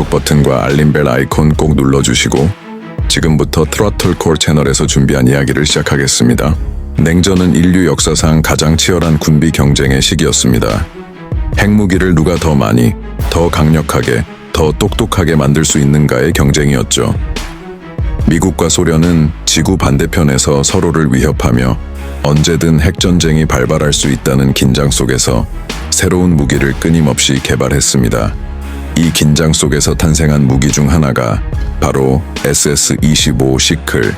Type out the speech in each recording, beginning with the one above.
구독 버튼과 알림벨 아이콘 꼭 눌러주시고 지금부터 트러틀 콜 채널에서 준비한 이야기를 시작하겠습니다. 냉전은 인류 역사상 가장 치열한 군비 경쟁의 시기였습니다. 핵무기를 누가 더 많이, 더 강력하게, 더 똑똑하게 만들 수 있는가의 경쟁이었죠. 미국과 소련은 지구 반대편에서 서로를 위협하며 언제든 핵전쟁이 발발할 수 있다는 긴장 속에서 새로운 무기를 끊임없이 개발했습니다. 이 긴장 속에서 탄생한 무기 중 하나가 바로 SS-25 시클,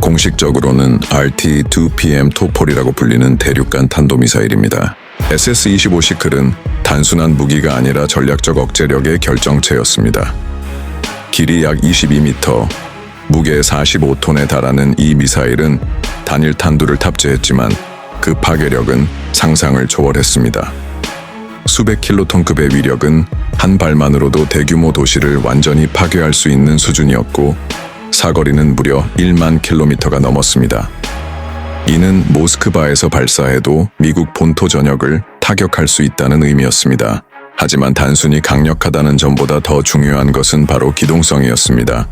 공식적으로는 RT-2PM 토폴이라고 불리는 대륙간 탄도미사일입니다. SS-25 시클은 단순한 무기가 아니라 전략적 억제력의 결정체였습니다. 길이 약 22m, 무게 45톤에 달하는 이 미사일은 단일 탄두를 탑재했지만 그 파괴력은 상상을 초월했습니다. 수백 킬로톤급의 위력은 한 발만으로도 대규모 도시를 완전히 파괴할 수 있는 수준이었고 사거리는 무려 1만 킬로미터가 넘었습니다. 이는 모스크바에서 발사해도 미국 본토 전역을 타격할 수 있다는 의미였습니다. 하지만 단순히 강력하다는 점보다 더 중요한 것은 바로 기동성이었습니다.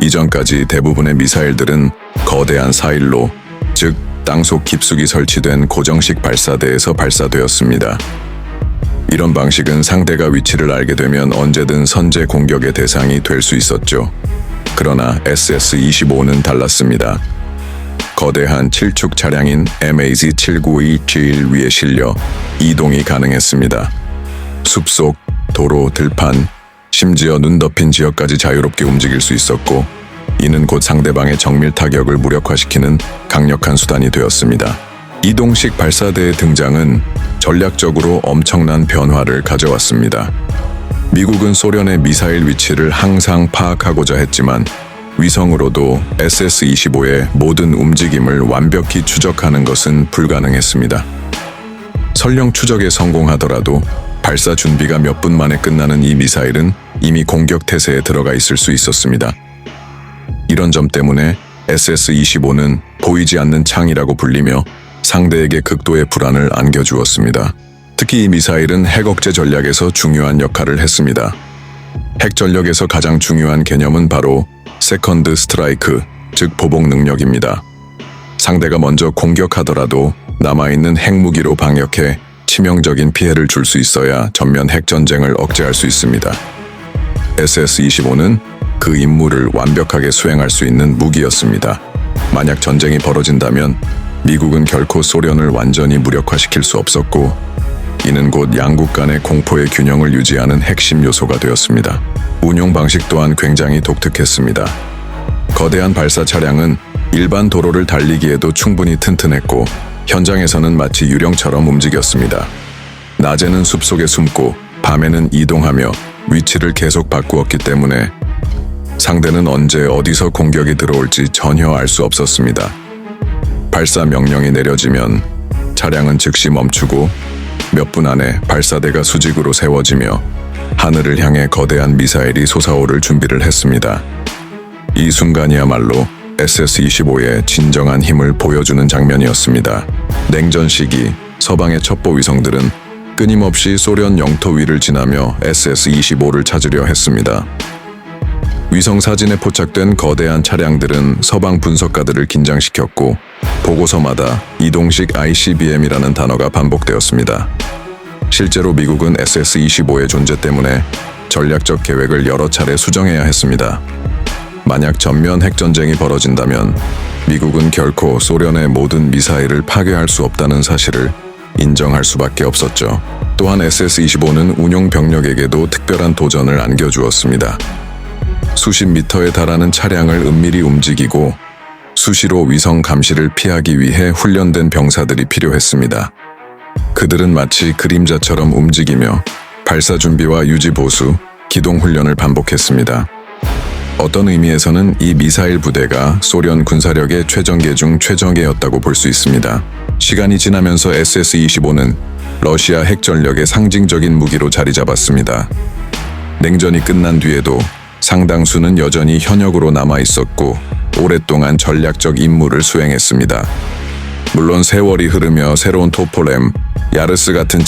이전까지 대부분의 미사일들은 거대한 사일로, 즉 땅속 깊숙이 설치된 고정식 발사대에서 발사되었습니다. 이런 방식은 상대가 위치를 알게 되면 언제든 선제 공격의 대상이 될 수 있었죠. 그러나 SS-25는 달랐습니다. 거대한 7축 차량인 MAZ-792G1 위에 실려 이동이 가능했습니다. 숲속, 도로, 들판, 심지어 눈 덮인 지역까지 자유롭게 움직일 수 있었고 이는 곧 상대방의 정밀 타격을 무력화시키는 강력한 수단이 되었습니다. 이동식 발사대의 등장은 전략적으로 엄청난 변화를 가져왔습니다. 미국은 소련의 미사일 위치를 항상 파악하고자 했지만 위성으로도 SS-25의 모든 움직임을 완벽히 추적하는 것은 불가능했습니다. 설령 추적에 성공하더라도 발사 준비가 몇 분 만에 끝나는 이 미사일은 이미 공격 태세에 들어가 있을 수 있었습니다. 이런 점 때문에 SS-25는 보이지 않는 창이라고 불리며 상대에게 극도의 불안을 안겨주었습니다. 특히 이 미사일은 핵 억제 전략에서 중요한 역할을 했습니다. 핵 전력에서 가장 중요한 개념은 바로 세컨드 스트라이크, 즉 보복 능력입니다. 상대가 먼저 공격하더라도 남아있는 핵무기로 방역해 치명적인 피해를 줄 수 있어야 전면 핵전쟁을 억제할 수 있습니다. SS-25는 그 임무를 완벽하게 수행할 수 있는 무기였습니다. 만약 전쟁이 벌어진다면 미국은 결코 소련을 완전히 무력화시킬 수 없었고 이는 곧 양국 간의 공포의 균형을 유지하는 핵심 요소가 되었습니다. 운용 방식 또한 굉장히 독특했습니다. 거대한 발사 차량은 일반 도로를 달리기에도 충분히 튼튼했고 현장에서는 마치 유령처럼 움직였습니다. 낮에는 숲속에 숨고 밤에는 이동하며 위치를 계속 바꾸었기 때문에 상대는 언제 어디서 공격이 들어올지 전혀 알 수 없었습니다. 발사 명령이 내려지면 차량은 즉시 멈추고 몇 분 안에 발사대가 수직으로 세워지며 하늘을 향해 거대한 미사일이 솟아오를 준비를 했습니다. 이 순간이야말로 SS-25의 진정한 힘을 보여주는 장면이었습니다. 냉전 시기 서방의 첩보 위성들은 끊임없이 소련 영토 위를 지나며 SS-25를 찾으려 했습니다. 위성 사진에 포착된 거대한 차량들은 서방 분석가들을 긴장시켰고 보고서마다 이동식 ICBM이라는 단어가 반복되었습니다. 실제로 미국은 SS-25의 존재 때문에 전략적 계획을 여러 차례 수정해야 했습니다. 만약 전면 핵전쟁이 벌어진다면 미국은 결코 소련의 모든 미사일을 파괴할 수 없다는 사실을 인정할 수밖에 없었죠. 또한 SS-25는 운용 병력에게도 특별한 도전을 안겨주었습니다. 수십 미터에 달하는 차량을 은밀히 움직이고 수시로 위성 감시를 피하기 위해 훈련된 병사들이 필요했습니다. 그들은 마치 그림자처럼 움직이며 발사 준비와 유지 보수, 기동 훈련을 반복했습니다. 어떤 의미에서는 이 미사일 부대가 소련 군사력의 최정계 중 최정예였다고 볼 수 있습니다. 시간이 지나면서 SS-25는 러시아 핵전력의 상징적인 무기로 자리 잡았습니다. 냉전이 끝난 뒤에도 상당수는 여전히 현역으로 남아 있었고 오랫동안 전략적 임무를 수행했습니다. 물론 세월이 흐르며 새로운 토폴렘, 야르스 같은